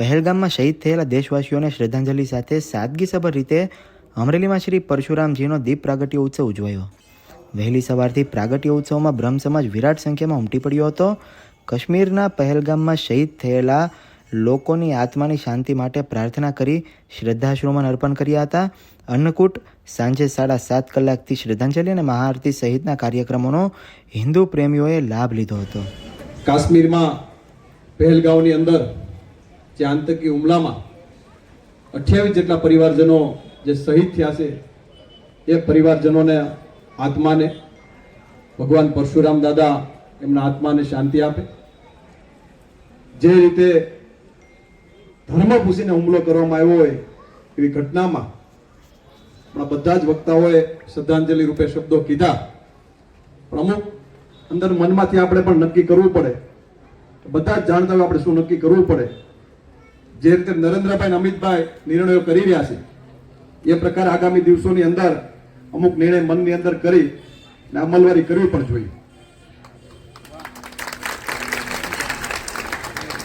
પહેલગામમાં શહીદ થયેલા દેશવાસીઓને શ્રદ્ધાંજલિ સાથે સાદગીસભર રીતે અમરેલીમાં શ્રી પરશુરામજીનો દીપ પ્રાગટ્ય ઉત્સવ ઉજવાયો. વહેલી સવારથી પ્રાગટ્ય ઉત્સવમાં બ્રહ્મ સમાજ વિરાટ સંખ્યામાં ઉમટી પડ્યો હતો. કાશ્મીરના પહેલગામમાં શહીદ થયેલા લોકોની આત્માની શાંતિ માટે પ્રાર્થના કરી શ્રદ્ધાશ્રુમન અર્પણ કર્યા હતા. અન્નકૂટ સાંજે સાડા સાત કલાકથી શ્રદ્ધાંજલિ અને મહાઆરતી સહિતના કાર્યક્રમોનો હિન્દુ પ્રેમીઓએ લાભ લીધો હતો. કાશ્મીરમાં પહેલગાંવની અંદર જે આતંકી હુમલામાં અઠ્યાવીસ જેટલા પરિવારજનો જે શહીદ થયા છે, એ પરિવારજનોને આત્માને, ભગવાન પરશુરામ દાદા એમના આત્માને શાંતિ આપે. જે રીતે ધર્મ પૂછીને હુમલો કરવામાં આવ્યો હોય એવી ઘટનામાં આપણા બધા જ વક્તાઓએ શ્રદ્ધાંજલિ રૂપે શબ્દો કીધા. પણ અમુક અંદર મનમાંથી આપણે પણ નક્કી કરવું પડે. બધા જ જાણતા હોય આપણે શું નક્કી કરવું પડે. જે રીતે નરેન્દ્રભાઈ અમિતભાઈ નિર્ણયો કરી રહ્યા છે, એ પ્રકાર આગામી દિવસોની અંદર અમુક નિર્ણય મનની અંદર કરી અને અમલવારી કરવી પણ જોઈએ.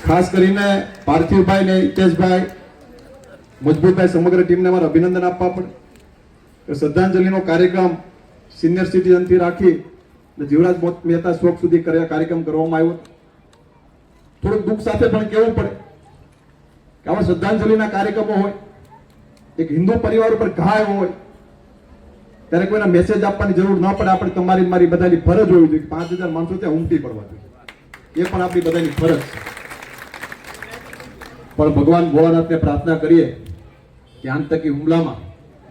ખાસ કરીને પાર્થિવભાઈ ને હિતેશભાઈ, મજબૂતભાઈ સમગ્ર ટીમને અમારે અભિનંદન આપવા પડે. શ્રદ્ધાંજલિનો કાર્યક્રમ સિનિયર સિટીઝનથી રાખી જીવરાજ મહેતા શોક સુધી કર્યા કાર્યક્રમ કરવામાં આવ્યો. થોડુંક દુઃખ સાથે પણ કહેવું પડે. કે આવા શ્રદ્ધાંજલિના કાર્યક્રમો હોય, એક હિન્દુ પરિવાર ઉપર ઘાય હોય, ત્યારે કોઈના મેસેજ આપવાની જરૂર ન પડે, આપણે તમારી મારી બધાની ફરજ હોવી જોઈએ પાંચ હજાર માણસો ત્યાં ઉમટી પડવા જોઈએ. એ પણ આપણી બધાની ફરજ છે. પણ ભગવાન ભોળાનાથને પ્રાર્થના કરીએ કે આંતકી હુમલામાં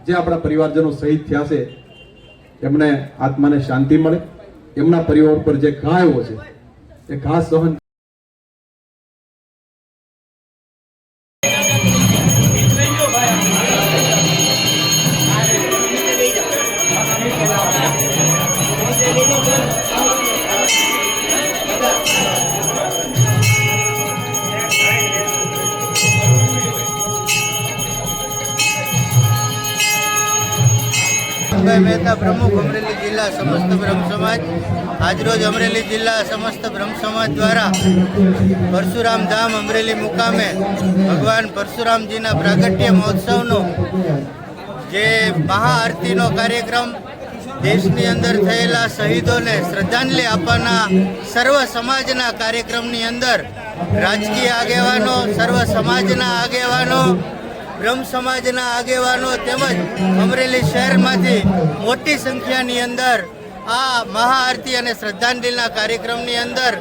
જે આપણા પરિવારજનો શહીદ થયા છે, એમને આત્માને શાંતિ મળે. એમના પરિવાર પર જે ઘા આવ્યો છે, એ ઘા સહન ભાઈ મહેતા પ્રમુખ અમરેલી જિલ્લા સમસ્ત બ્રહ્મ સમાજ. આજરોજ અમરેલી જિલ્લા સમસ્ત બ્રહ્મ સમાજ દ્વારા પરશુરામ ધામ અમરેલી મુકામે ભગવાન પરશુરામજીના પ્રાગટ્ય મહોત્સવનો જે મહાઆરતીનો કાર્યક્રમ દેશની અંદર થયેલા શહીદોને શ્રદ્ધાંજલિ આપવાના સર્વ સમાજના કાર્યક્રમની અંદર રાજકીય આગેવાનો, સર્વ સમાજના આગેવાનો બ્રહ્મ સમાજના આગેવાનો તેમજ અમરેલી શહેરમાંથી મોટી સંખ્યાની અંદર આ મહાઆરતી અને શ્રદ્ધાંજલિના કાર્યક્રમની અંદર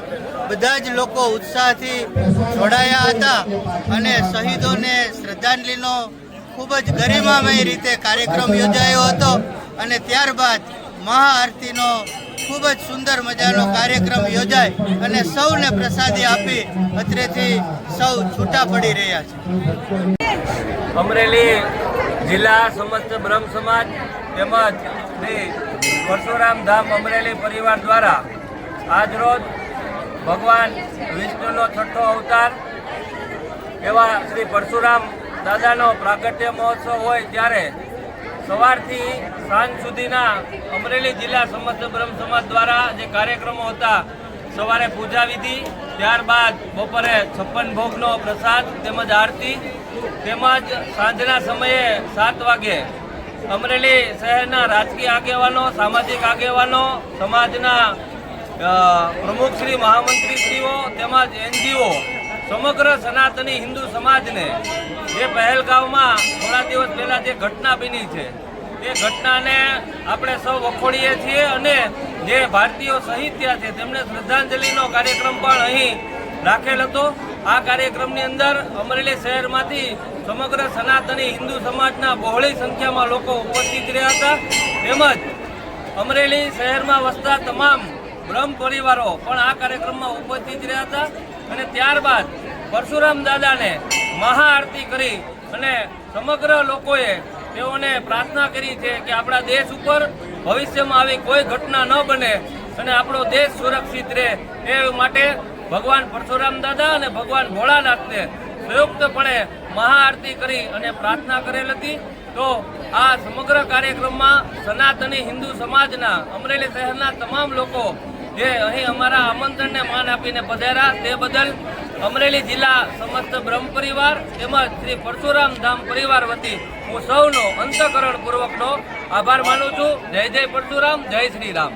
બધા જ લોકો ઉત્સાહથી જોડાયા હતા અને શહીદોને શ્રદ્ધાંજલિનો ખૂબ જ ગરિમામય રીતે કાર્યક્રમ યોજાયો હતો અને ત્યારબાદ મહાઆરતીનો ખૂબ જ સુંદર મજાનો કાર્યક્રમ યોજાય અને સૌને પ્રસાદી આપી અત્રેથી સૌ છૂટા પડી રહ્યા છે. અમરેલી જિલ્લા સમસ્ત બ્રહ્મ સમાજ તેમજ શ્રી પરશુરામ ધામ અમરેલી પરિવાર દ્વારા આજરોજ ભગવાન વિષ્ણુનો છઠ્ઠો અવતાર એવા શ્રી પરશુરામ દાદાનો પ્રાગટ્ય મહોત્સવ હોય ત્યારે સવારથી સાંજ સુધીના અમરેલી જિલ્લા સમસ્ત બ્રહ્મ સમાજ દ્વારા જે કાર્યક્રમો હતા, સવારે પૂજા વિધિ ત્યારબાદ બપોરે છપ્પન ભોગનો પ્રસાદ તેમજ આરતી તેમજ સાંજના સમયે સાત વાગે અમરેલી શહેરના રાજકીય આગેવાનો, સામાજિક આગેવાનો, સમાજના પ્રમુખ શ્રી મહામંત્રીશ્રીઓ તેમજ એનજીઓ સમગ્ર સનાતની હિન્દુ સમાજને જે પહેલગાંવમાં થોડા દિવસ પહેલાં જે ઘટના બની છે એ ઘટનાને આપણે સૌ વખોડીએ છીએ અને જે ભારતીયો શહીદ થયા છે તેમને શ્રદ્ધાંજલિનો કાર્યક્રમ પણ અહીં રાખેલ હતો. આ કાર્યક્રમની અંદર અમરેલી શહેરમાંથી સમગ્ર સનાતની હિન્દુ સમાજના બહોળી સંખ્યામાં લોકો ઉપસ્થિત રહ્યા હતા. તેમજ અમરેલી શહેરમાં વસતા તમામ બ્રહ્મ પરિવારો પણ આ કાર્યક્રમમાં ઉપસ્થિત રહ્યા હતા અને ત્યારબાદ પરશુરામ દાદાને મહાઆરતી કરી અને સમગ્ર લોકોએ તેઓને પ્રાર્થના કરી છે કે આપણા દેશ ઉપર ભવિષ્યમાં આવી કોઈ ઘટના ન બને અને આપણો દેશ સુરક્ષિત રહે એ માટે ભગવાન પરશુરામ દાદા અને ભગવાન ભોળાનાથને સંયુક્તપણે મહાઆરતી કરી અને પ્રાર્થના કરેલ હતી. તો આ સમગ્ર કાર્યક્રમમાં સનાતની હિન્દુ સમાજના અમરેલી શહેરના તમામ લોકો જે અહીં અમારા આમંત્રણને માન આપીને પધાર્યા. તે બદલ અમરેલી જિલ્લા સમસ્ત બ્રહ્મ પરિવાર તેમજ શ્રી પરશુરામ ધામ પરિવાર વતી હું સૌનો અંતકરણપૂર્વકનો આભાર માનું છું. જય જય પરશુરામ, જય શ્રી રામ.